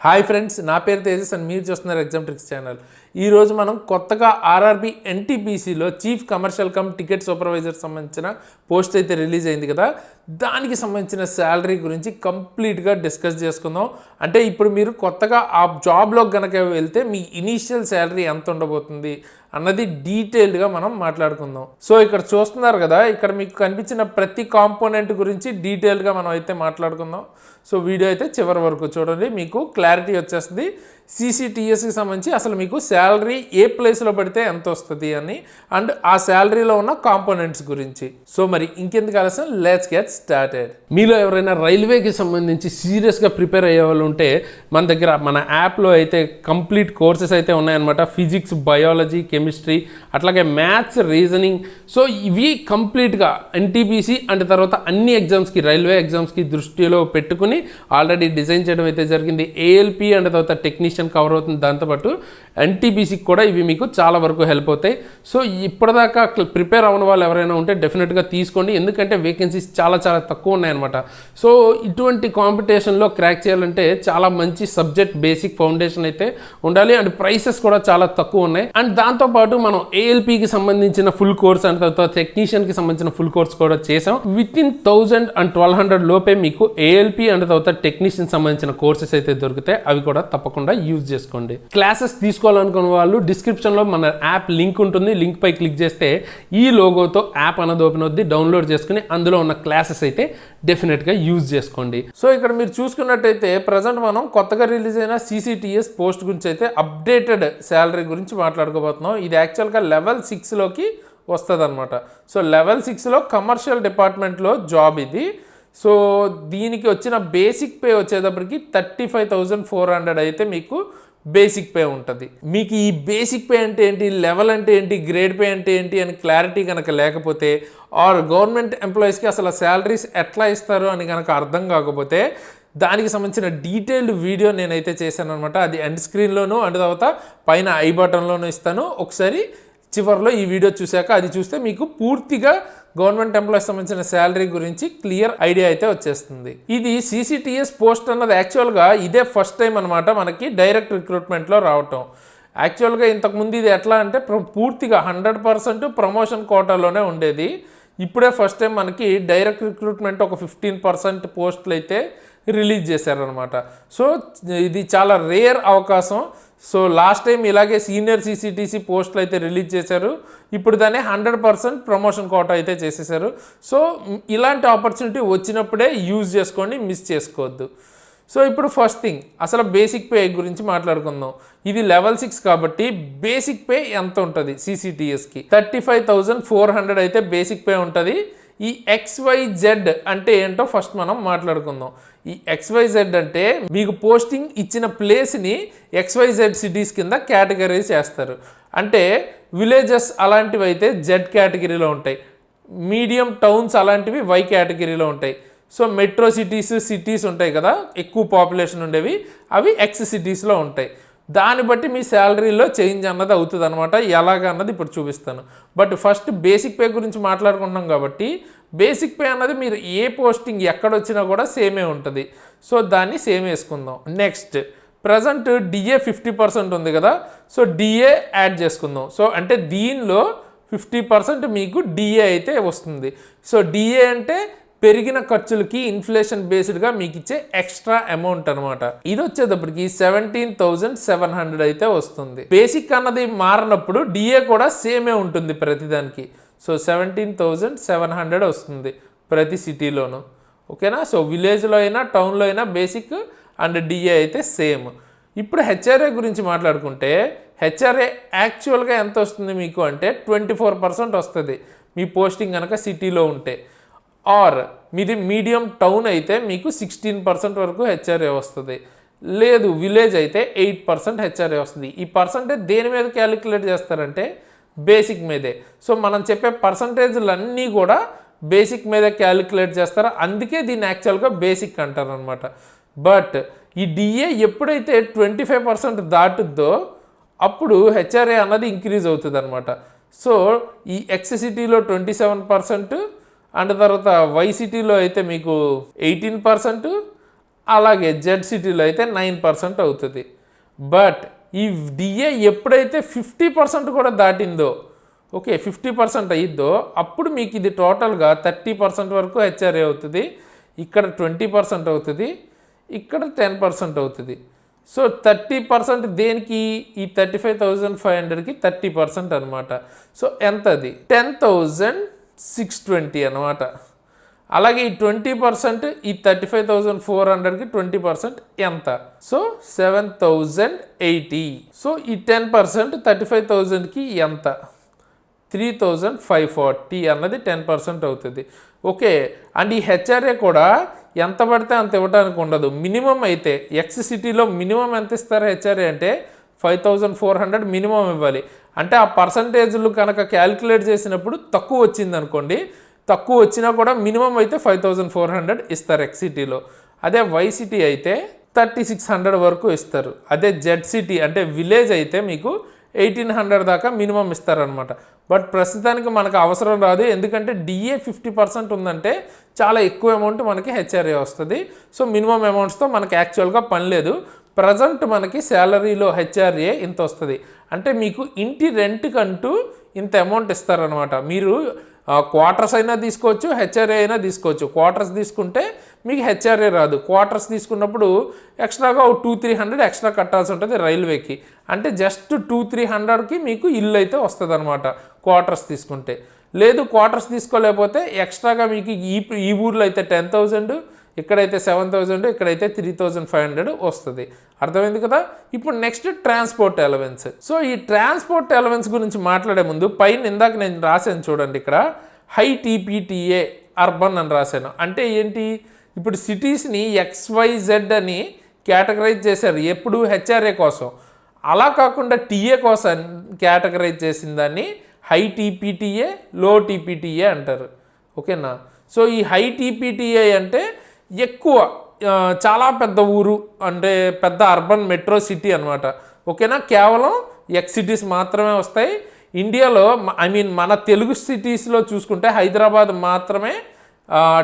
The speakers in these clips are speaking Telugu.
హాయ్ ఫ్రెండ్స్ నా పేరు తేజస్ అని మీరు చూస్తున్నారు ఎగ్జామ్ ట్రిక్స్ ఛానల్. ఈరోజు మనం కొత్తగా RRB ఎన్టీపీసీలో chief commercial cum ticket supervisor సంబంధించిన పోస్ట్ అయితే రిలీజ్ అయింది కదా దానికి సంబంధించిన శాలరీ గురించి కంప్లీట్గా డిస్కస్ చేసుకుందాం. అంటే ఇప్పుడు మీరు కొత్తగా ఆ జాబ్లో కనుక వెళ్తే మీ ఇనీషియల్ శాలరీ ఎంత ఉండబోతుంది అన్నది డీటెయిల్డ్గా మనం మాట్లాడుకుందాం. సో ఇక్కడ చూస్తున్నారు కదా ఇక్కడ మీకు కనిపించిన ప్రతి కాంపోనెంట్ గురించి డీటెయిల్డ్గా మనం అయితే మాట్లాడుకుందాం. సో వీడియో అయితే చివరి వరకు చూడండి మీకు క్లారిటీ వచ్చేస్తుంది. సీసీటీఎస్కి సంబంధించి అసలు మీకు శాలరీ ఏ ప్లేస్లో పడితే ఎంత వస్తుంది అని అండ్ ఆ శాలరీలో ఉన్న కాంపోనెంట్స్ గురించి. సో మరి ఇంకెందుకు ఆలస్యం? లెట్స్ గెట్ స్టార్టెడ్ మీలో ఎవరైనా రైల్వేకి సంబంధించి సీరియస్గా ప్రిపేర్ అయ్యే వాళ్ళు ఉంటే మన దగ్గర మన యాప్లో అయితే కంప్లీట్ కోర్సెస్ అయితే ఉన్నాయన్నమాట. ఫిజిక్స్ బయాలజీ కెమిస్ట్రీ అట్లాగే మ్యాథ్స్ రీజనింగ్ సో ఇవి కంప్లీట్గా ఎన్టీపీసీ అండ్ తర్వాత అన్ని ఎగ్జామ్స్కి రైల్వే ఎగ్జామ్స్కి దృష్టిలో పెట్టుకుని ఆల్రెడీ డిజైన్ చేయడం అయితే జరిగింది. ఏఎల్పి అండ్ తర్వాత టెక్నీషియన్ కవర్ అవుతుంది. దాంతోపాటు ఎన్టీబీసీకి కూడా ఇవి మీకు చాలా వరకు హెల్ప్ అవుతాయి. సో ఇప్పటిదాకా ప్రిపేర్ అవ్వని వాళ్ళు ఎవరైనా ఉంటే డెఫినెట్గా తీసుకోండి. ఎందుకంటే వేకెన్సీస్ చాలా చాలా తక్కువ ఉన్నాయన్నమాట. సో ఇటువంటి కాంపిటీషన్లో క్రాక్ చేయాలంటే చాలా మంచి సబ్జెక్ట్ బేసిక్ ఫౌండేషన్ అయితే ఉండాలి. అండ్ ప్రైసెస్ కూడా చాలా తక్కువ ఉన్నాయి. అండ్ దాంతోపాటు మనం ఏఎల్పికి సంబంధించిన ఫుల్ కోర్స్ అండ్ తర్వాత టెక్నీషియన్కి సంబంధించిన ఫుల్ కోర్స్ కూడా చేసాం. Within thousand and twelve hundred లోపే మీకు ఏఎల్పి అండ్ తర్వాత టెక్నీషియన్ సంబంధించిన కోర్సెస్ అయితే దొరుకుతాయి. అవి కూడా తప్పకుండా యూజ్ చేసుకోండి. క్లాసెస్ తీసుకోవాలనుకున్న వాళ్ళు డిస్క్రిప్షన్లో మన యాప్ లింక్ ఉంటుంది. లింక్ పై క్లిక్ చేస్తే ఈ లోగోతో యాప్ అన్నది ఓపెన్ అవుద్ది. డౌన్లోడ్ చేసుకుని అందులో ఉన్న క్లాసెస్ అయితే డెఫినెట్గా యూజ్ చేసుకోండి. సో ఇక్కడ మీరు చూసుకున్నట్టయితే ప్రజెంట్ మనం కొత్తగా రిలీజ్ అయిన సీసీటీఎస్ పోస్ట్ గురించి అయితే అప్డేటెడ్ శాలరీ గురించి మాట్లాడుకోబోతున్నాం. ఇది యాక్చువల్గా లెవెల్ సిక్స్లోకి వస్తుంది అనమాట సో లెవెల్ సిక్స్లో కమర్షియల్ డిపార్ట్మెంట్లో జాబ్ ఇది. సో దీనికి వచ్చిన బేసిక్ పే వచ్చేటప్పటికి thirty five thousand four hundred అయితే మీకు బేసిక్ పే ఉంటుంది. మీకు ఈ బేసిక్ పే అంటే ఏంటి లెవెల్ అంటే ఏంటి గ్రేడ్ పే అంటే ఏంటి అని క్లారిటీ కనుక లేకపోతే ఆర్ గవర్నమెంట్ ఎంప్లాయీస్కి అసలు శాలరీస్ ఎట్లా ఇస్తారు అని కనుక అర్థం కాకపోతే దానికి సంబంధించిన డీటెయిల్డ్ వీడియో నేనైతే చేశాను అనమాట అది ఎండ్ స్క్రీన్లోను అండ్ తర్వాత పైన ఐ బటన్లోనూ ఇస్తాను. ఒకసారి చివరిలో ఈ వీడియో చూశాక అది చూస్తే మీకు పూర్తిగా గవర్నమెంట్ ఎంప్లాయీస్ సంబంధించిన శాలరీ గురించి క్లియర్ ఐడియా అయితే వచ్చేస్తుంది. ఇది సీసీటీఎస్ పోస్ట్ అన్నది యాక్చువల్గా ఇదే ఫస్ట్ టైం అనమాట మనకి డైరెక్ట్ రిక్రూట్మెంట్లో రావటం. యాక్చువల్గా ఇంతకుముందు ఇది ఎట్లా అంటే పూర్తిగా హండ్రెడ్ పర్సెంట్ ప్రమోషన్ కోటాలోనే ఉండేది. ఇప్పుడే ఫస్ట్ టైం మనకి డైరెక్ట్ రిక్రూట్మెంట్ ఒక ఫిఫ్టీన్ పర్సెంట్ పోస్టులు అయితే రిలీజ్ చేశారనమాట సో ఇది చాలా రేర్ అవకాశం. సో లాస్ట్ టైం ఇలాగే సీనియర్ సీసీటీసీ పోస్టులు అయితే రిలీజ్ చేశారు. ఇప్పుడు దాన్ని హండ్రెడ్ పర్సెంట్ ప్రమోషన్ కోట అయితే చేసేసారు సో ఇలాంటి ఆపర్చునిటీ వచ్చినప్పుడే యూజ్ చేసుకోండి మిస్ చేసుకోవద్దు. సో ఇప్పుడు ఫస్ట్ థింగ్ అసలు బేసిక్ పే గురించి మాట్లాడుకుందాం. ఇది లెవెల్ సిక్స్ కాబట్టి బేసిక్ పే ఎంత ఉంటుంది సీసీటీఎస్కి? Thirty five thousand four hundred అయితే బేసిక్ పే ఉంటుంది. ఈ ఎక్స్వైజెడ్ అంటే ఏంటో ఫస్ట్ మనం మాట్లాడుకుందాం. ఈ ఎక్స్వైజెడ్ అంటే మీకు పోస్టింగ్ ఇచ్చిన ప్లేస్ని ఎక్స్వైజెడ్ సిటీస్ కింద కేటగరైజ్ చేస్తారు. అంటే విలేజెస్ అలాంటివి అయితే జెడ్ కేటగిరీలో ఉంటాయి. మీడియం టౌన్స్ అలాంటివి వై కేటగిరీలో ఉంటాయి. సో మెట్రో సిటీస్ సిటీస్ ఉంటాయి కదా ఎక్కువ పాపులేషన్ ఉండేవి అవి ఎక్స్ సిటీస్లో ఉంటాయి. దాన్ని బట్టి మీ శాలరీలో చేంజ్ అన్నది అవుతుంది అనమాట ఎలాగ అన్నది ఇప్పుడు చూపిస్తాను. బట్ ఫస్ట్ బేసిక్ పే గురించి మాట్లాడుకుంటున్నాం కాబట్టి బేసిక్ పే అన్నది మీరు ఏ పోస్టింగ్ ఎక్కడ వచ్చినా కూడా సేమే ఉంటుంది. సో దాన్ని సేమ్ వేసుకుందాం. Next present DA fifty percent ఉంది కదా సో డిఏ యాడ్ చేసుకుందాం. సో అంటే దీనిలో ఫిఫ్టీ పర్సెంట్ మీకు డిఏ అయితే వస్తుంది. సో డిఏ అంటే పెరిగిన ఖర్చులకి ఇన్ఫ్లేషన్ బేస్డ్గా మీకు ఇచ్చే ఎక్స్ట్రా అమౌంట్ అనమాట ఇది వచ్చేటప్పటికి సెవెంటీన్ థౌజండ్ సెవెన్ హండ్రెడ్ అయితే వస్తుంది. బేసిక్ అన్నది మారినప్పుడు డిఏ కూడా సేమే ఉంటుంది ప్రతిదానికి. So seventeen thousand seven hundred వస్తుంది ప్రతి సిటీలోను ఓకేనా సో విలేజ్లో అయినా టౌన్లో అయినా బేసిక్ అండ్ డిఏ అయితే సేమ్ ఇప్పుడు హెచ్ఆర్ఏ గురించి మాట్లాడుకుంటే హెచ్ఆర్ఏ యాక్చువల్గా ఎంత వస్తుంది మీకు అంటే ట్వంటీ ఫోర్ పర్సెంట్ వస్తుంది. మీ పోస్టింగ్ కనుక సిటీలో ఉంటే. ఆర్ మీది మీడియం టౌన్ అయితే మీకు సిక్స్టీన్ పర్సెంట్ వరకు హెచ్ఆర్ఏ వస్తుంది. లేదు విలేజ్ అయితే ఎయిట్ పర్సెంట్ హెచ్ఆర్ఏ వస్తుంది. ఈ పర్సంటేజ్ దేని మీద క్యాలిక్యులేట్ చేస్తారంటే బేసిక్ మీదే. సో మనం చెప్పే పర్సంటేజ్లన్నీ కూడా బేసిక్ మీద క్యాలిక్యులేట్ చేస్తారు? అందుకే దీన్ని యాక్చువల్గా బేసిక్ అంటారు అనమాట బట్ ఈ డిఏ ఎప్పుడైతే ట్వంటీ ఫైవ్ పర్సెంట్ దాటుద్దో అప్పుడు హెచ్ఆర్ఏ అన్నది ఇంక్రీజ్ అవుతుంది అనమాట సో ఈ ఎక్స్సిటీలో ట్వంటీ సెవెన్ పర్సెంట్ అండ్ తర్వాత వై సిటీలో అయితే మీకు ఎయిటీన్ పర్సెంట్ అలాగే జెడ్ సిటీలో అయితే నైన్ పర్సెంట్ అవుతుంది. బట్ ఈ డిఏ ఎప్పుడైతే ఫిఫ్టీ పర్సెంట్ కూడా దాటిందో ఓకే ఫిఫ్టీ పర్సెంట్ అయ్యిద్దో అప్పుడు మీకు ఇది టోటల్గా థర్టీ పర్సెంట్ వరకు హెచ్ఆర్ఏ అవుతుంది. ఇక్కడ ట్వంటీ పర్సెంట్ అవుతుంది. ఇక్కడ టెన్ పర్సెంట్ అవుతుంది. సో థర్టీ పర్సెంట్ దేనికి? ఈ థర్టీ ఫైవ్ థౌజండ్ ఫైవ్ హండ్రెడ్కి థర్టీ పర్సెంట్ అనమాట సో ఎంత అది టెన్ థౌజండ్ సిక్స్ ట్వంటీ అనమాట అలాగే ఈ ట్వంటీ పర్సెంట్ ఈ థర్టీ ఫైవ్ థౌజండ్ ఫోర్ హండ్రెడ్కి ట్వంటీ పర్సెంట్ ఎంత? So seven thousand eighty so ఈ టెన్ పర్సెంట్ థర్టీ ఫైవ్ థౌజండ్కి ఎంత? త్రీ థౌజండ్ ఫైవ్ ఫార్టీ అన్నది టెన్ పర్సెంట్ అవుతుంది. ఓకే అండ్ ఈ హెచ్ఆర్ఏ కూడా ఎంత పడితే అంత ఇవ్వడానికి ఉండదు. మినిమం అయితే ఎక్స్ సిటీలో మినిమం ఎంత ఇస్తారు హెచ్ఆర్ఏ అంటే five thousand four hundred minimum ఇవ్వాలి. అంటే ఆ పర్సంటేజ్లు కనుక క్యాలిక్యులేట్ చేసినప్పుడు తక్కువ వచ్చింది అనుకోండి తక్కువ వచ్చినా కూడా మినిమం అయితే ఫైవ్ థౌజండ్ ఫోర్ హండ్రెడ్ ఇస్తారు ఎక్సిటీలో అదే వైసిటీ అయితే థర్టీ సిక్స్ హండ్రెడ్ వరకు ఇస్తారు. అదే జెడ్ సిటీ అంటే విలేజ్ అయితే మీకు ఎయిటీన్ హండ్రెడ్ దాకా మినిమం ఇస్తారనమాట బట్ ప్రస్తుతానికి మనకు అవసరం రాదు ఎందుకంటే డిఏ ఫిఫ్టీ పర్సెంట్ ఉందంటే చాలా ఎక్కువ అమౌంట్ మనకి హెచ్ఆర్ఏ వస్తుంది. సో మినిమం అమౌంట్స్తో మనకి యాక్చువల్గా పని లేదు. ప్రజెంట్ మనకి శాలరీలో హెచ్ఆర్ఏ ఇంత వస్తుంది. అంటే మీకు ఇంటి రెంట్కంటూ ఇంత అమౌంట్ ఇస్తారనమాట మీరు క్వార్టర్స్ అయినా తీసుకోవచ్చు హెచ్ఆర్ఏ అయినా తీసుకోవచ్చు. క్వార్టర్స్ తీసుకుంటే మీకు హెచ్ఆర్ఏ రాదు. క్వార్టర్స్ తీసుకున్నప్పుడు ఎక్స్ట్రాగా ఒక టూ త్రీ హండ్రెడ్ ఎక్స్ట్రా కట్టాల్సి ఉంటుంది రైల్వేకి. అంటే జస్ట్ టూ త్రీ హండ్రెడ్కి మీకు ఇల్లు అయితే వస్తుంది అనమాట క్వార్టర్స్ తీసుకుంటే. లేదు క్వార్టర్స్ తీసుకోలేకపోతే ఎక్స్ట్రాగా మీకు ఈ ఈ ఊర్లో అయితే టెన్ థౌజండ్ ఇక్కడైతే సెవెన్ థౌజండ్ ఇక్కడైతే త్రీ థౌజండ్ ఫైవ్ హండ్రెడ్ వస్తుంది. అర్థమైంది కదా? ఇప్పుడు నెక్స్ట్ ట్రాన్స్పోర్ట్ ఎలవెన్స్ సో ఈ ట్రాన్స్పోర్ట్ ఎలవెన్స్ గురించి మాట్లాడే ముందు పైన ఇందాక నేను రాశాను చూడండి ఇక్కడ. హై టీపీటీఏ అర్బన్ అని రాశాను. అంటే ఏంటి? ఇప్పుడు సిటీస్ని ఎక్స్వైజెడ్ అని కేటగరైజ్ చేశారు. ఎప్పుడు? హెచ్ఆర్ఏ కోసం. అలా కాకుండా టీఏ కోసం కేటగరైజ్ చేసిన దాన్ని హై టీపీటీఏ లో టీపీటీఏ అంటారు. ఓకేనా సో ఈ హై టీపీటీఏ అంటే ఎక్కువ చాలా పెద్ద ఊరు అంటే పెద్ద అర్బన్ మెట్రో సిటీ అనమాట ఓకేనా? కేవలం ఎక్స్ సిటీస్ మాత్రమే వస్తాయి. ఇండియాలో ఐ మీన్ మన తెలుగు సిటీస్లో చూసుకుంటే హైదరాబాద్ మాత్రమే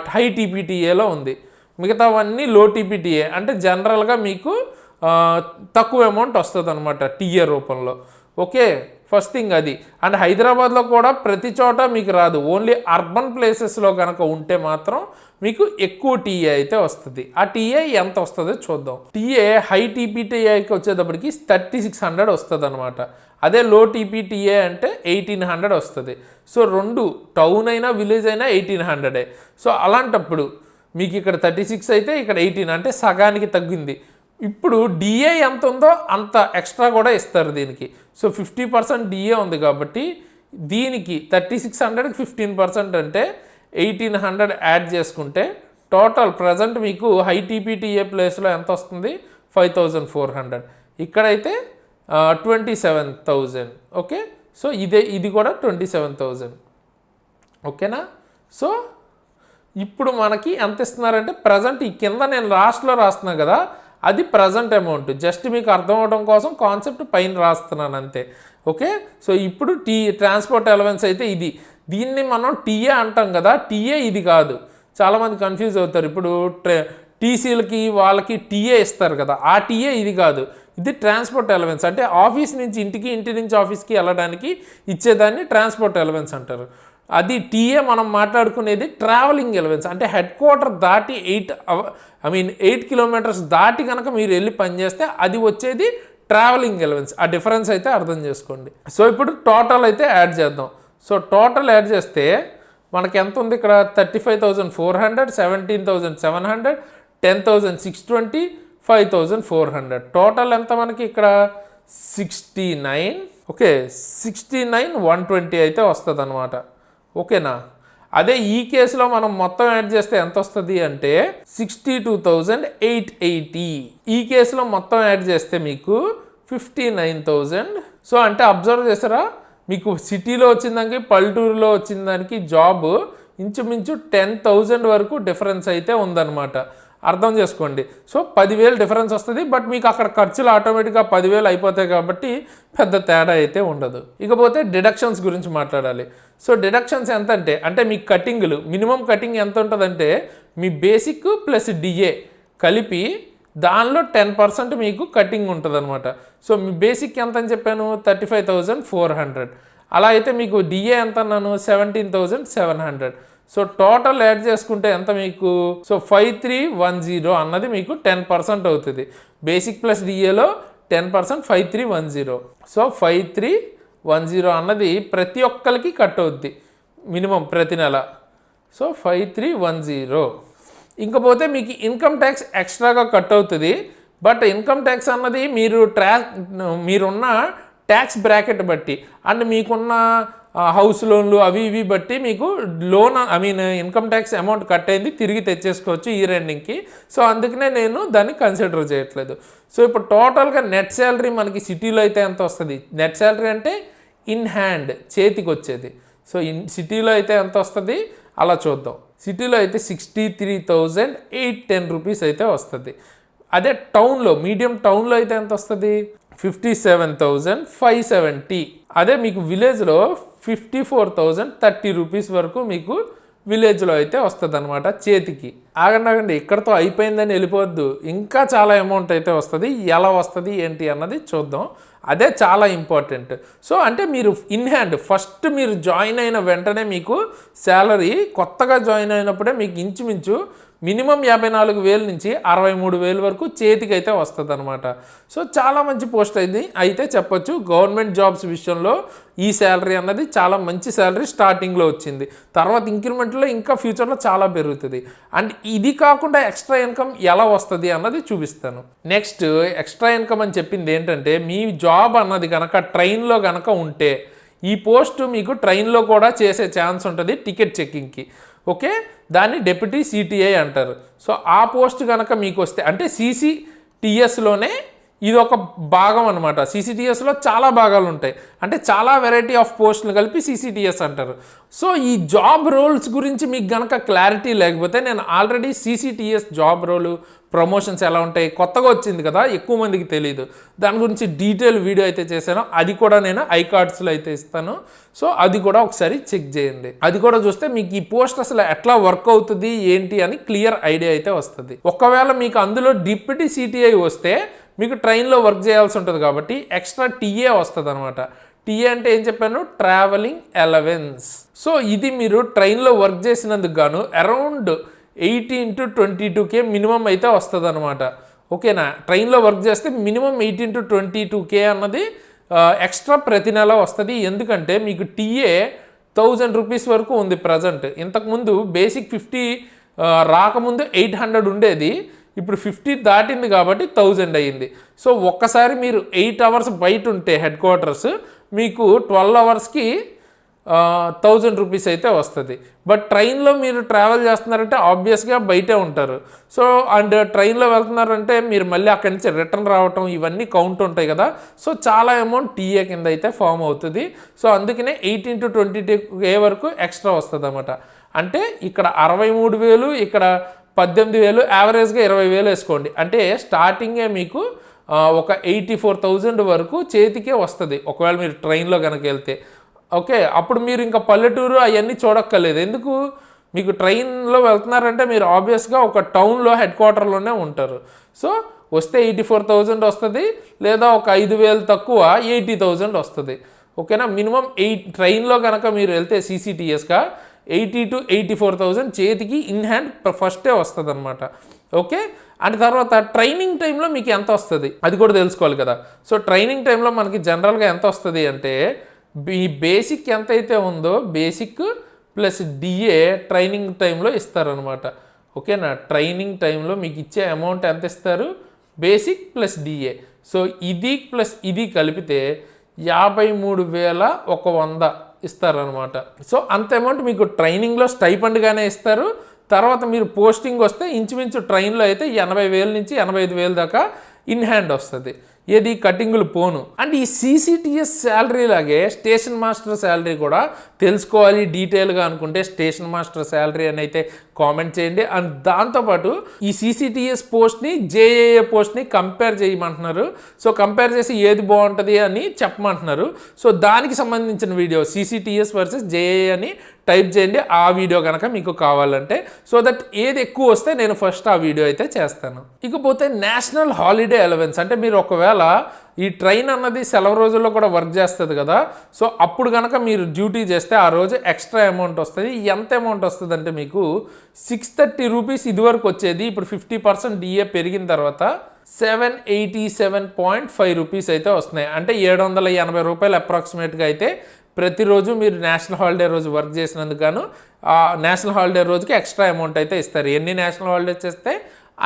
హై టీపీటీఏలో ఉంది. మిగతావన్నీ లో టీపీటీఏ. అంటే జనరల్గా మీకు తక్కువ అమౌంట్ వస్తుంది అనమాట టీఏ రూపంలో. ఓకే? ఫస్ట్ థింగ్ అది. అండ్ హైదరాబాద్లో కూడా ప్రతి చోట మీకు రాదు. ఓన్లీ అర్బన్ ప్లేసెస్లో కనుక ఉంటే మాత్రం మీకు ఎక్కువ టీఏ అయితే వస్తుంది. ఆ టీఏ ఎంత వస్తుందో చూద్దాం. టీఏ హై టీపీటీఏకి వచ్చేటప్పటికి థర్టీ సిక్స్ హండ్రెడ్ వస్తుంది అనమాట అదే లో టీపీటీఏ అంటే ఎయిటీన్ హండ్రెడ్ వస్తుంది. సో రెండు టౌన్ అయినా విలేజ్ అయినా ఎయిటీన్ హండ్రెడే. సో అలాంటప్పుడు మీకు ఇక్కడ థర్టీ సిక్స్ అయితే ఇక్కడ ఎయిటీన్ అంటే సగానికి తగ్గింది. ఇప్పుడు డిఏ ఎంత ఉందో అంత ఎక్స్ట్రా కూడా ఇస్తారు దీనికి. సో ఫిఫ్టీ పర్సెంట్ డిఏ ఉంది కాబట్టి దీనికి థర్టీ సిక్స్ హండ్రెడ్కి ఫిఫ్టీన్ పర్సెంట్ అంటే ఎయిటీన్ హండ్రెడ్ యాడ్ చేసుకుంటే టోటల్ ప్రజెంట్ మీకు హై టీపీటీఏ ప్లేస్లో ఎంత వస్తుంది? Five thousand four hundred. ఇక్కడైతే twenty seven thousand. Okay? So ఇదే ఇది కూడా ట్వంటీ సెవెన్ థౌజండ్. ఓకేనా? సో ఇప్పుడు మనకి ఎంత ఇస్తున్నారంటే ప్రజెంట్ ఈ కింద నేను లాస్ట్లో రాస్తున్నా కదా అది ప్రజెంట్ అమౌంట్ జస్ట్ మీకు అర్థం అవడం కోసం కాన్సెప్ట్ పైన రాస్తున్నాను అంతే. ఓకే సో ఇప్పుడు టీ ట్రాన్స్పోర్ట్ అలవెన్స్ అయితే ఇది. దీన్ని మనం టీఏ అంటాం కదా టీఏ ఇది కాదు. చాలామంది కన్ఫ్యూజ్ అవుతారు. ఇప్పుడు ట్రే టీసీలకి వాళ్ళకి టీఏ ఇస్తారు కదా ఆ టీఏ ఇది కాదు. ఇది ట్రాన్స్పోర్ట్ ఎలవెన్స్ అంటే ఆఫీస్ నుంచి ఇంటికి ఇంటి నుంచి ఆఫీస్కి వెళ్ళడానికి ఇచ్చేదాన్ని ట్రాన్స్పోర్ట్ ఎలవెన్స్ అంటారు. అది టీఏ మనం మాట్లాడుకునేది ట్రావెలింగ్ ఎలవెన్స్ అంటే హెడ్ క్వార్టర్ దాటి eight I mean eight kilometres దాటి కనుక మీరు వెళ్ళి పనిచేస్తే అది వచ్చేది ట్రావెలింగ్ ఎలవెన్స్ ఆ డిఫరెన్స్ అయితే అర్థం చేసుకోండి. సో ఇప్పుడు టోటల్ అయితే యాడ్ చేద్దాం. సో టోటల్ యాడ్ చేస్తే మనకి ఎంత ఉంది ఇక్కడ? Thirty five thousand four hundred seventeen thousand seven hundred ten thousand six twenty five thousand four hundred total ఎంత మనకి ఇక్కడ? Sixty nine okay sixty nine one twenty అయితే వస్తుంది అనమాట ఓకేనా? అదే ఈ కేసులో మనం మొత్తం యాడ్ చేస్తే ఎంత వస్తుంది అంటే sixty two thousand eight eighty ఈ కేసులో మొత్తం యాడ్ చేస్తే మీకు ఫిఫ్టీ నైన్ థౌజండ్ సో అంటే అబ్జర్వ్ చేస్తారా? మీకు సిటీలో వచ్చిన దానికి పల్లెటూరులో వచ్చిన దానికి జాబ్ ఇంచుమించు టెన్ థౌజండ్ వరకు డిఫరెన్స్ అయితే ఉందన్నమాట. అర్థం చేసుకోండి. సో పదివేలు డిఫరెన్స్ వస్తుంది బట్ మీకు అక్కడ ఖర్చులు ఆటోమేటిక్గా పదివేలు అయిపోతాయి కాబట్టి పెద్ద తేడా అయితే ఉండదు. ఇకపోతే డిడక్షన్స్ గురించి మాట్లాడాలి. సో డిడక్షన్స్ ఎంత అంటే అంటే మీ కటింగ్లు మినిమం కటింగ్ ఎంత ఉంటుందంటే మీ బేసిక్ ప్లస్ డిఏ కలిపి దానిలో టెన్ పర్సెంట్ మీకు కటింగ్ ఉంటుంది అనమాట సో మీ బేసిక్ ఎంత అని చెప్పాను? Thirty five thousand four hundred. అలా అయితే మీకు డిఏ ఎంత అన్నాను seventeen thousand seven hundred. So total add చేసుకుంటే ఎంత మీకు? So five three one zero అన్నది మీకు టెన్ పర్సెంట్ అవుతుంది. Basic plus డిఏలో ten percent five three one zero. So five three one zero అన్నది ప్రతి ఒక్కరికి కట్ అవుద్ది. మినిమం ప్రతి నెల. So five three one zero. ఇంకపోతే మీకు ఇన్కమ్ ట్యాక్స్ ఎక్స్ట్రాగా కట్ అవుతుంది. బట్ ఇన్కమ్ ట్యాక్స్ అన్నది మీరు ట్రా మీరున్న ట్యాక్స్ బ్రాకెట్ బట్టి అండ్ మీకున్న హౌస్ లోన్లు అవి ఇవి బట్టి మీకు loan I mean income tax amount cut అయింది తిరిగి తెచ్చేసుకోవచ్చు ఈ రెండింగ్కి. సో అందుకనే నేను దాన్ని కన్సిడర్ చేయట్లేదు. సో ఇప్పుడు టోటల్గా నెట్ శాలరీ మనకి సిటీలో అయితే ఎంత వస్తుంది? నెట్ శాలరీ అంటే ఇన్ హ్యాండ్ చేతికి వచ్చేది సో ఇన్ సిటీలో అయితే ఎంత వస్తుంది అలా చూద్దాం. సిటీలో అయితే sixty three thousand eight ten rupees అయితే వస్తుంది. అదే టౌన్లో మీడియం టౌన్లో అయితే ఎంత వస్తుంది fifty seven thousand five seventy అదే మీకు విలేజ్లో fifty four thousand thirty rupees వరకు మీకు విలేజ్లో అయితే వస్తుంది అనమాట చేతికి. ఆగండి ఆగండి ఇక్కడతో అయిపోయిందని వెళ్ళిపోవద్దు. ఇంకా చాలా అమౌంట్ అయితే వస్తుంది. ఎలా వస్తుంది ఏంటి అన్నది చూద్దాం. అదే చాలా ఇంపార్టెంట్ సో అంటే మీరు ఇన్ హ్యాండ్ ఫస్ట్ మీరు జాయిన్ అయిన వెంటనే మీకు శాలరీ కొత్తగా జాయిన్ అయినప్పుడే మీకు ఇంచుమించు మినిమం యాభై నాలుగు వేల నుంచి అరవై మూడు వేల వరకు చేతికి అయితే వస్తుంది అనమాట సో చాలా మంచి పోస్ట్ అయింది. అయితే చెప్పొచ్చు గవర్నమెంట్ జాబ్స్ విషయంలో ఈ శాలరీ అన్నది చాలా మంచి శాలరీ స్టార్టింగ్లో వచ్చింది. తర్వాత ఇంక్రిమెంట్లో ఇంకా ఫ్యూచర్లో చాలా పెరుగుతుంది. అండ్ ఇది కాకుండా ఎక్స్ట్రా ఇన్కమ్ ఎలా వస్తుంది అన్నది చూపిస్తాను. నెక్స్ట్ ఎక్స్ట్రా ఇన్కమ్ అని చెప్పింది ఏంటంటే మీ జాబ్ అన్నది కనుక ట్రైన్లో కనుక ఉంటే ఈ పోస్ట్ మీకు ట్రైన్లో కూడా చేసే ఛాన్స్ ఉంటుంది టికెట్ చెక్కింగ్కి. ఓకే? దాన్ని డెప్యూటీ సిటిఐ అంటారు. సో ఆ పోస్ట్ కనుక మీకు వస్తే అంటే సీసీటీఎస్లోనే ఇది ఒక భాగం అనమాట సీసీటీఎస్లో చాలా భాగాలు ఉంటాయి అంటే చాలా వెరైటీ ఆఫ్ పోస్టులు కలిపి సీసీటీఎస్ అంటారు. సో ఈ జాబ్ రోల్స్ గురించి మీకు గనక క్లారిటీ లేకపోతే నేను already CCTS job role promotions ఎలా ఉంటాయి కొత్తగా వచ్చింది కదా ఎక్కువ మందికి తెలియదు దాని గురించి డీటెయిల్ వీడియో అయితే చేశాను. అది కూడా నేను ఐ కార్డ్స్లో అయితే ఇస్తాను. సో అది కూడా ఒకసారి చెక్ చేయండి. అది కూడా చూస్తే మీకు ఈ పోస్ట్ అసలు ఎట్లా వర్క్ అవుతుంది ఏంటి అని క్లియర్ ఐడియా అయితే వస్తుంది. ఒకవేళ మీకు అందులో డిప్యూటీ సిటిఐ వస్తే మీకు ట్రైన్లో వర్క్ చేయాల్సి ఉంటుంది కాబట్టి ఎక్స్ట్రా టీఏ వస్తుంది అనమాట టీఏ అంటే ఏం చెప్పాను? ట్రావెలింగ్ అలవెన్స్ సో ఇది మీరు ట్రైన్లో వర్క్ చేసినందుకు గాను around eighteen to twenty two K minimum అయితే వస్తుంది అనమాట ఓకేనా? ట్రైన్లో వర్క్ చేస్తే minimum eighteen to twenty two K అన్నది ఎక్స్ట్రా ప్రతి నెల వస్తుంది. ఎందుకంటే మీకు టీఏ థౌజండ్ రూపీస్ వరకు ఉంది ప్రజెంట్. ఇంతకుముందు బేసిక్ ఫిఫ్టీ రాకముందు ఎయిట్ హండ్రెడ్ ఉండేది. ఇప్పుడు ఫిఫ్టీ దాటింది కాబట్టి థౌజండ్ అయ్యింది. సో ఒక్కసారి మీరు ఎయిట్ అవర్స్ బయట ఉంటే హెడ్ క్వార్టర్స్ మీకు ట్వెల్వ్ అవర్స్కి థౌజండ్ రూపీస్ అయితే వస్తుంది. బట్ ట్రైన్లో మీరు ట్రావెల్ చేస్తున్నారంటే ఆబ్వియస్గా బయటే ఉంటారు. సో అండ్ ట్రైన్లో వెళ్తున్నారంటే మీరు మళ్ళీ అక్కడి నుంచి రిటర్న్ రావటం ఇవన్నీ కౌంట్ ఉంటాయి కదా. సో చాలా అమౌంట్ టీఏ కింద అయితే ఫామ్ అవుతుంది. సో అందుకనే ఎయిటీన్ టు ట్వంటీ ఏ వరకు ఎక్స్ట్రా వస్తుంది అన్నమాట అంటే ఇక్కడ అరవై మూడు వేలు ఇక్కడ పద్దెనిమిది వేలు యావరేజ్గా ఇరవై వేలు వేసుకోండి. అంటే స్టార్టింగే మీకు ఒక ఎయిటీ ఫోర్ థౌజండ్ వరకు చేతికే వస్తుంది. ఒకవేళ మీరు ట్రైన్లో కనుక వెళ్తే. ఓకే అప్పుడు మీరు ఇంకా పల్లెటూరు అవన్నీ చూడక్కర్లేదు. ఎందుకు? మీకు ట్రైన్లో వెళ్తున్నారంటే మీరు ఆబ్వియస్గా ఒక టౌన్లో హెడ్ క్వార్టర్లోనే ఉంటారు. సో వస్తే ఎయిటీ ఫోర్ థౌజండ్ వస్తుంది లేదా ఒక ఐదు వేలు తక్కువ ఎయిటీ థౌజండ్ వస్తుంది. ఓకేనా మినిమం ఎయిట్ ట్రైన్లో కనుక మీరు వెళ్తే సీసీటీఎస్గా eighty two eighty four thousand చేతికి ఇన్ హ్యాండ్ ఫస్టే వస్తుంది అనమాట ఓకే? అండ్ తర్వాత ట్రైనింగ్ టైంలో మీకు ఎంత వస్తుంది? అది కూడా తెలుసుకోవాలి కదా. సో ట్రైనింగ్ టైంలో మనకి జనరల్గా ఎంత వస్తుంది అంటే ఈ బేసిక్ ఎంత అయితే ఉందో బేసిక్ ప్లస్ డిఏ ట్రైనింగ్ టైంలో ఇస్తారనమాట ఓకేనా? ట్రైనింగ్ టైంలో మీకు ఇచ్చే అమౌంట్ ఎంత ఇస్తారు? Basic plus DA. సో ఇది ప్లస్ ఇది కలిపితే యాభై మూడు వేల ఒక వంద ఇస్తారనమాట. సో అంత అమౌంట్ మీకు ట్రైనింగ్లో స్టైపండ్గానే ఇస్తారు. తర్వాత మీరు పోస్టింగ్ వస్తే ఇంచుమించు ట్రైన్లో అయితే ఎనభై వేల నుంచి ఎనభై ఐదు వేల దాకా ఇన్ హ్యాండ్ వస్తుంది. ఏది కటింగులు పోను. అండ్ ఈ సీసీటీఎస్ శాలరీ లాగే స్టేషన్ మాస్టర్ శాలరీ కూడా తెలుసుకోవాలి డీటెయిల్గా అనుకుంటే స్టేషన్ మాస్టర్ శాలరీ అని అయితే కామెంట్ చేయండి. అండ్ దాంతోపాటు ఈ సీసీటీఎస్ పోస్ట్ని జేఏఏ పోస్ట్ని కంపేర్ చేయమంటున్నారు. సో కంపేర్ చేసి ఏది బాగుంటుంది అని చెప్పమంటున్నారు. సో దానికి సంబంధించిన వీడియో సీసీటీఎస్ వర్సెస్ జేఏఏ అని టైప్ చేయండి ఆ వీడియో కనుక మీకు కావాలంటే. సో దట్ ఏది ఎక్కువ వస్తే నేను ఫస్ట్ ఆ వీడియో అయితే చేస్తాను. ఇకపోతే నేషనల్ హాలిడే అలవెన్స్ అంటే మీరు ఒకవేళ ఈ ట్రైన్ అన్నది సెలవు రోజుల్లో కూడా వర్క్ చేస్తుంది కదా సో అప్పుడు కనుక మీరు డ్యూటీ చేస్తే ఆ రోజు ఎక్స్ట్రా అమౌంట్ వస్తుంది. ఎంత అమౌంట్ వస్తుంది అంటే మీకు సిక్స్ థర్టీ రూపీస్ ఇదివరకు వచ్చేది ఇప్పుడు ఫిఫ్టీ పర్సెంట్ డిఏ పెరిగిన తర్వాత seven eighty seven point five rupees అయితే వస్తున్నాయి. అంటే ఏడు వందల ఎనభై రూపాయలు అప్రాక్సిమేట్గా అయితే ప్రతిరోజు మీరు నేషనల్ హాలిడే రోజు వర్క్ చేసినందుకు గాను ఆ నేషనల్ హాలిడే రోజుకి ఎక్స్ట్రా అమౌంట్ అయితే ఇస్తారు. ఎన్ని నేషనల్ హాలిడేస్ చేస్తే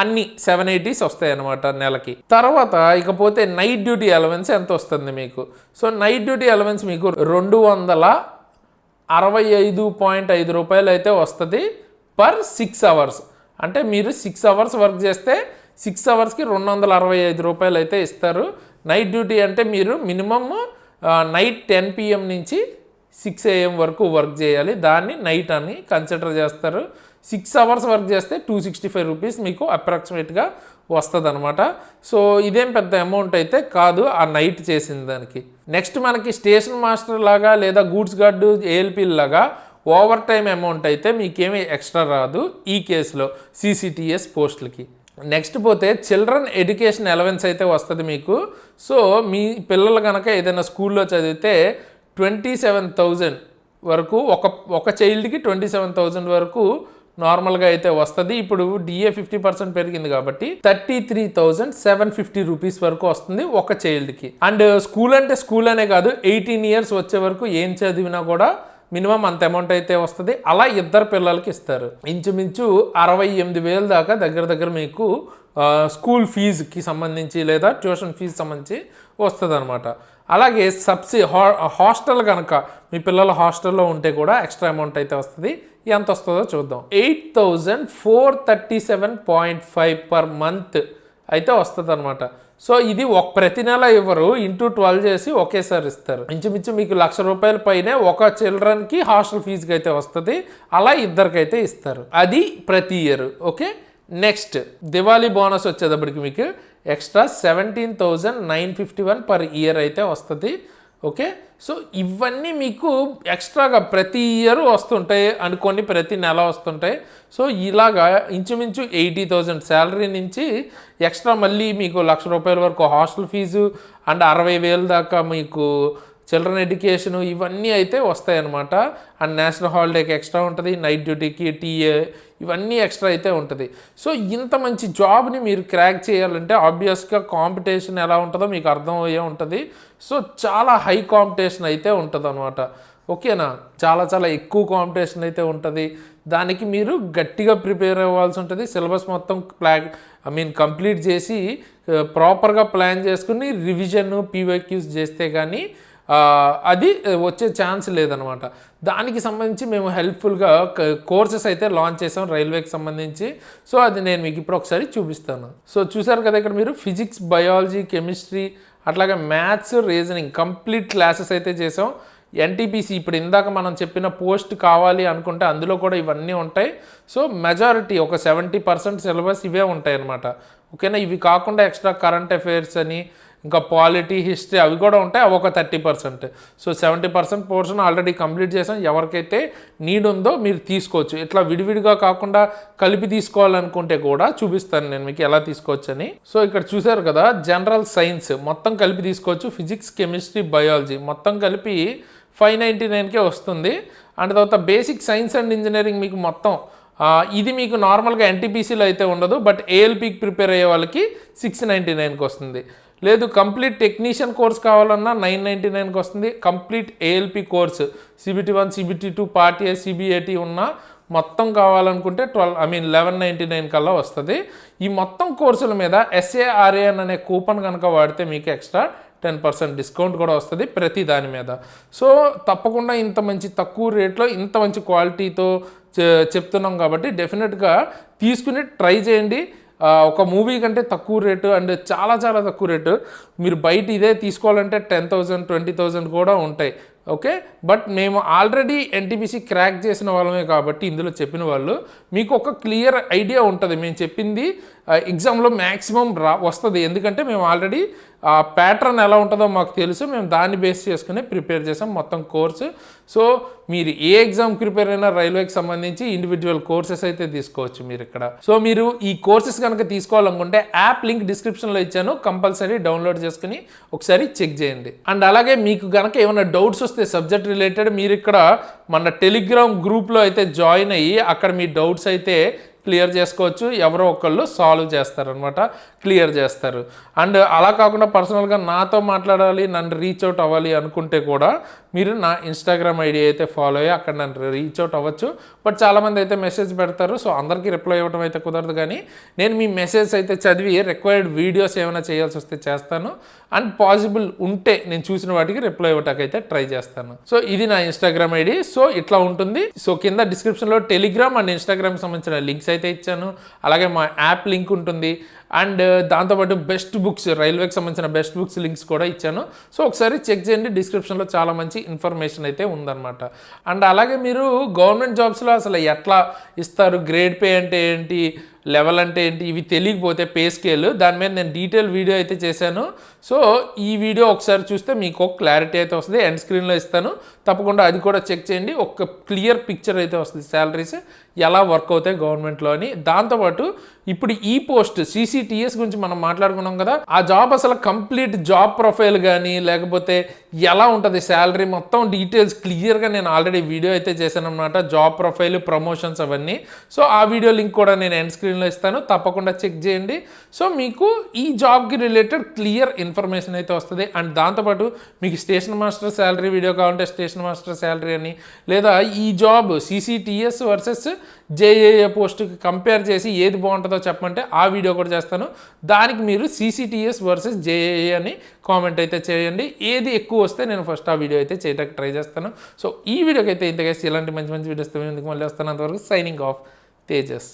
అన్ని సెవెన్ ఎయిటీస్ వస్తాయి అనమాట నెలకి. తర్వాత ఇకపోతే నైట్ డ్యూటీ అలవెన్స్ ఎంత వస్తుంది మీకు? సో నైట్ డ్యూటీ అలవెన్స్ మీకు రెండు వందల అరవై ఐదు పాయింట్ ఐదు రూపాయలు అయితే వస్తుంది పర్ సిక్స్ అవర్స్. అంటే మీరు సిక్స్ అవర్స్ వర్క్ చేస్తే సిక్స్ అవర్స్కి రెండు వందల అరవై ఐదు రూపాయలు అయితే ఇస్తారు. నైట్ డ్యూటీ అంటే మీరు మినిమమ్ నైట్ టెన్ పిఎం నుంచి సిక్స్ ఏఎం వరకు వర్క్ చేయాలి. దాన్ని నైట్ అని కన్సిడర్ చేస్తారు. సిక్స్ అవర్స్ వర్క్ చేస్తే టూ సిక్స్టీ ఫైవ్ రూపీస్ మీకు అప్రాక్సిమేట్గా వస్తుంది అనమాట సో ఇదేం పెద్ద అమౌంట్ అయితే కాదు ఆ నైట్ చేసిన దానికి. నెక్స్ట్ మనకి స్టేషన్ మాస్టర్ లాగా లేదా గూడ్స్ గార్డు ఏఎల్పీ లాగా ఓవర్ టైం అమౌంట్ అయితే మీకేమీ ఎక్స్ట్రా రాదు ఈ కేసులో సీసీటీఎస్ పోస్టులకి నెక్స్ట్ పోతే చిల్డ్రన్ ఎడ్యుకేషన్ అలవెన్స్ అయితే వస్తుంది మీకు. సో మీ పిల్లలు కనుక ఏదైనా స్కూల్లో చదివితే ట్వంటీ సెవెన్ థౌజండ్ వరకు ఒక ఒక చైల్డ్కి ట్వంటీ సెవెన్ థౌజండ్ వరకు నార్మల్గా అయితే వస్తుంది. ఇప్పుడు డిఏ ఫిఫ్టీ పర్సెంట్ పెరిగింది కాబట్టి thirty three thousand seven fifty rupees వరకు వస్తుంది ఒక చైల్డ్కి అండ్ స్కూల్ అంటే స్కూల్ అనే కాదు ఎయిటీన్ ఇయర్స్ వచ్చే వరకు ఏం చదివినా కూడా మినిమం అంత అమౌంట్ అయితే వస్తుంది. అలా ఇద్దరు పిల్లలకి ఇస్తారు. ఇంచుమించు అరవై ఎనిమిది వేలు దాకా దగ్గర దగ్గర మీకు స్కూల్ ఫీజుకి సంబంధించి లేదా ట్యూషన్ ఫీజు సంబంధించి వస్తుంది అనమాట అలాగే సబ్సి హా హాస్టల్ కనుక మీ పిల్లల హాస్టల్లో ఉంటే కూడా ఎక్స్ట్రా అమౌంట్ అయితే వస్తుంది. ఎంత వస్తుందో చూద్దాం. Eight thousand four thirty seven point five per month అయితే వస్తుంది అనమాట సో ఇది ఒక ప్రతి నెల ఇవ్వరు ఇంటూ ట్వెల్వ్ చేసి ఒకేసారి ఇస్తారు. ఇంచుమించు మీకు లక్ష రూపాయల పైనే ఒక చిల్డ్రన్కి హాస్టల్ ఫీజుకి అయితే వస్తుంది. అలా ఇద్దరికైతే ఇస్తారు. అది ప్రతి year. Okay? Next Diwali bonus వచ్చేటప్పటికి మీకు extra seventeen thousand nine fifty one per year అయితే వస్తుంది. ఓకే? సో ఇవన్నీ మీకు ఎక్స్ట్రాగా ప్రతి ఇయర్ వస్తుంటాయి అనుకోని ప్రతి నెల వస్తుంటాయి. సో ఇలాగా ఇంచుమించు ఎయిటీ థౌజండ్ శాలరీ నుంచి ఎక్స్ట్రా మళ్ళీ మీకు లక్ష రూపాయల వరకు హాస్టల్ ఫీజు అండ్ అరవై వేలు దాకా మీకు చిల్డ్రన్ ఎడ్యుకేషన్ ఇవన్నీ అయితే వస్తాయి అన్నమాట అండ్ నేషనల్ హాలిడేకి ఎక్స్ట్రా ఉంటుంది నైట్ డ్యూటీకి టీఏ ఇవన్నీ ఎక్స్ట్రా అయితే ఉంటుంది. సో ఇంత మంచి జాబ్ని మీరు క్రాక్ చేయాలంటే ఆబ్వియస్గా కాంపిటీషన్ ఎలా ఉంటుందో మీకు అర్థమయ్యే ఉంటుంది. సో చాలా హై కాంపిటీషన్ అయితే ఉంటుంది అనమాట ఓకేనా? చాలా చాలా ఎక్కువ కాంపిటీషన్ అయితే ఉంటుంది. దానికి మీరు గట్టిగా ప్రిపేర్ అవ్వాల్సి ఉంటుంది. సిలబస్ మొత్తం ప్లాన్ ఐ మీన్ కంప్లీట్ చేసి ప్రాపర్గా ప్లాన్ చేసుకుని రివిజన్ పీవైక్యూస్ చేస్తే కానీ అది వచ్చే ఛాన్స్ లేదనమాట దానికి సంబంధించి మేము హెల్ప్ఫుల్గా కోర్సెస్ అయితే లాంచ్ చేసాం రైల్వేకి సంబంధించి. సో అది నేను మీకు ఇప్పుడు ఒకసారి చూపిస్తాను. సో చూసారు కదా ఇక్కడ మీరు ఫిజిక్స్ బయాలజీ కెమిస్ట్రీ అట్లాగే మ్యాథ్స్ రీజనింగ్ కంప్లీట్ క్లాసెస్ అయితే చేసాం. ఎన్టీపీసీ ఇప్పుడు ఇందాక మనం చెప్పిన పోస్ట్ కావాలి అనుకుంటే అందులో కూడా ఇవన్నీ ఉంటాయి. సో మెజారిటీ ఒక సెవెంటీ పర్సెంట్ సిలబస్ ఇవే ఉంటాయి అన్నమాట ఓకేనా? ఇవి కాకుండా ఎక్స్ట్రా కరెంట్ అఫైర్స్ అని ఇంకా పాలిటీ హిస్టరీ అవి కూడా ఉంటాయి అవి ఒక thirty percent so seventy percent portion already complete చేసాం. ఎవరికైతే నీడ్ ఉందో మీరు తీసుకోవచ్చు. ఇట్లా విడివిడిగా కాకుండా కలిపి తీసుకోవాలనుకుంటే కూడా చూపిస్తాను నేను మీకు ఎలా తీసుకోవచ్చని. సో ఇక్కడ చూసారు కదా జనరల్ సైన్స్ మొత్తం కలిపి తీసుకోవచ్చు. ఫిజిక్స్ కెమిస్ట్రీ బయాలజీ మొత్తం కలిపి ఫైవ్ నైంటీ నైన్కే వస్తుంది. అండ్ తర్వాత బేసిక్ సైన్స్ అండ్ ఇంజనీరింగ్ మీకు మొత్తం ఇది మీకు నార్మల్గా ఎన్టీపీసీలో అయితే ఉండదు బట్ ఏఎల్పీకి ప్రిపేర్ అయ్యే వాళ్ళకి సిక్స్ నైంటీ నైన్కి వస్తుంది. లేదు కంప్లీట్ టెక్నీషియన్ కోర్స్ కావాలన్నా నైన్ నైంటీ నైన్కి వస్తుంది. Complete ALP course CBT one CBT two party A CBIT ఉన్న మొత్తం కావాలనుకుంటే twelve I mean eleven ninety nine కల్లా వస్తుంది. ఈ మొత్తం కోర్సుల మీద ఎస్ఏఆర్ఏఎన్ అనే కూపన్ కనుక వాడితే మీకు ఎక్స్ట్రా టెన్ పర్సెంట్ డిస్కౌంట్ కూడా వస్తుంది ప్రతి దాని మీద. సో తప్పకుండా ఇంత మంచి తక్కువ రేట్లో ఇంత మంచి క్వాలిటీతో చె- చెప్తున్నాం కాబట్టి డెఫినెట్గా తీసుకుని ట్రై చేయండి. ఒక మూవీ కంటే తక్కువ రేటు అండ్ చాలా చాలా తక్కువ రేటు. మీరు బయట ఇదే తీసుకోవాలంటే టెన్ థౌజండ్ ట్వంటీ థౌజండ్ కూడా ఉంటాయి. ఓకే బట్ మేము ఆల్రెడీ ఎన్టీపీసీ క్రాక్ చేసిన వాళ్ళమే కాబట్టి ఇందులో చెప్పిన వాళ్ళు మీకు ఒక క్లియర్ ఐడియా ఉంటుంది. మేము చెప్పింది ఎగ్జామ్లో మ్యాక్సిమం రా వస్తుంది. ఎందుకంటే మేము ఆల్రెడీ ఆ ప్యాటర్న్ ఎలా ఉంటుందో మాకు తెలుసు. మేము దాన్ని బేస్ చేసుకుని ప్రిపేర్ చేసాం మొత్తం కోర్సు సో మీరు ఏ ఎగ్జామ్ ప్రిపేర్ అయినా రైల్వేకి సంబంధించి ఇండివిజువల్ కోర్సెస్ అయితే తీసుకోవచ్చు మీరు ఇక్కడ. సో మీరు ఈ కోర్సెస్ కనుక తీసుకోవాలనుకుంటే యాప్ లింక్ డిస్క్రిప్షన్లో ఇచ్చాను. కంపల్సరీ డౌన్లోడ్ చేసుకుని ఒకసారి చెక్ చేయండి. అండ్ అలాగే మీకు కనుక ఏమైనా డౌట్స్ వస్తే సబ్జెక్ట్ రిలేటెడ్ మీరు ఇక్కడ మన టెలిగ్రామ్ గ్రూప్లో అయితే జాయిన్ అయ్యి అక్కడ మీ డౌట్స్ అయితే క్లియర్ చేసుకోవచ్చు. ఎవరో ఒకళ్ళు సాల్వ్ చేస్తారనమాట క్లియర్ చేస్తారు. అండ్ అలా కాకుండా పర్సనల్గా నాతో మాట్లాడాలి నన్ను రీచ్ అవుట్ అవ్వాలి అనుకుంటే కూడా మీరు నా ఇన్స్టాగ్రామ్ ఐడి అయితే ఫాలో అయ్యి అక్కడ నన్ను రీచ్ అవుట్ అవ్వచ్చు. బట్ చాలామంది అయితే మెసేజ్ పెడతారు. సో అందరికీ రిప్లై ఇవ్వడం అయితే కుదరదు కానీ నేను మీ మెసేజ్ అయితే చదివి రిక్వైర్డ్ వీడియోస్ ఏమైనా చేయాల్సి వస్తే చేస్తాను. అండ్ పాసిబుల్ ఉంటే నేను చూసిన వాటికి రిప్లై ఇవ్వటానికి ట్రై చేస్తాను. సో ఇది నా ఇన్స్టాగ్రామ్ ఐడి. సో ఇట్లా ఉంటుంది. సో కింద డిస్క్రిప్షన్లో టెలిగ్రామ్ అండ్ ఇన్స్టాగ్రామ్ సంబంధించిన లింక్స్ అయితే ఇచ్చాను. అలాగే మా యాప్ లింక్ ఉంటుంది. అండ్ దాంతోపాటు బెస్ట్ బుక్స్ రైల్వేకి సంబంధించిన బెస్ట్ బుక్స్ లింక్స్ కూడా ఇచ్చాను. సో ఒకసారి చెక్ చేయండి. డిస్క్రిప్షన్లో చాలా మంచి ఇన్ఫర్మేషన్ అయితే ఉందన్నమాట. అండ్ అలాగే మీరు గవర్నమెంట్ జాబ్స్లో అసలు ఎట్లా ఇస్తారు? గ్రేడ్ పే అంటే ఏంటి? లెవెల్ అంటే ఏంటి? ఇవి తెలియకపోతే పే స్కేల్. దాని మీద నేను డీటెయిల్ వీడియో అయితే చేశాను. సో ఈ వీడియో ఒకసారి చూస్తే మీకు క్లారిటీ అయితే వస్తుంది. ఎండ్ స్క్రీన్లో ఇస్తాను. తప్పకుండా అది కూడా చెక్ చేయండి. ఒక క్లియర్ పిక్చర్ అయితే వస్తుంది శాలరీస్ ఎలా వర్క్ అవుతాయి గవర్నమెంట్లో అని దాంతోపాటు ఇప్పుడు ఈ పోస్ట్ సిసిటిఎస్ గురించి మనం మాట్లాడుకున్నాం కదా. ఆ జాబ్ అసలు కంప్లీట్ జాబ్ ప్రొఫైల్ కానీ లేకపోతే ఎలా ఉంటుంది శాలరీ మొత్తం డీటెయిల్స్ క్లియర్గా నేను ఆల్రెడీ వీడియో అయితే చేశాను అనమాట జాబ్ ప్రొఫైల్ ప్రమోషన్స్ అవన్నీ. సో ఆ వీడియో లింక్ కూడా నేను ఎండ్ స్క్రీన్లో ఇస్తాను. తప్పకుండా చెక్ చేయండి. సో మీకు ఈ జాబ్కి రిలేటెడ్ క్లియర్ ఇన్ఫర్మేషన్ అయితే వస్తుంది. అండ్ దాంతోపాటు మీకు స్టేషన్ మాస్టర్ శాలరీ వీడియో కావాలంటే స్టేషన్ మాస్టర్ శాలరీ అని లేదా ఈ జాబ్ సిసిటిఎస్ వర్సెస్ జేఏఏ పోస్ట్కి కంపేర్ చేసి ఏది బాగుంటుందో చెప్పమంటే ఆ వీడియో కూడా చేస్తాను. దానికి మీరు సిసిటిఎస్ వర్సెస్ జేఏఏ అని కామెంట్ అయితే చేయండి. ఏది ఎక్కువ వస్తే నేను ఫస్ట్ ఆ వీడియో అయితే చేయడానికి ట్రై చేస్తాను. సో ఈ వీడియోకి అయితే ఇంతకేసి ఇలాంటి మంచి మంచి వీడియోస్ ఎందుకు మళ్ళీ వస్తాను. అంతవరకు సైనింగ్ ఆఫ్ తేజస్.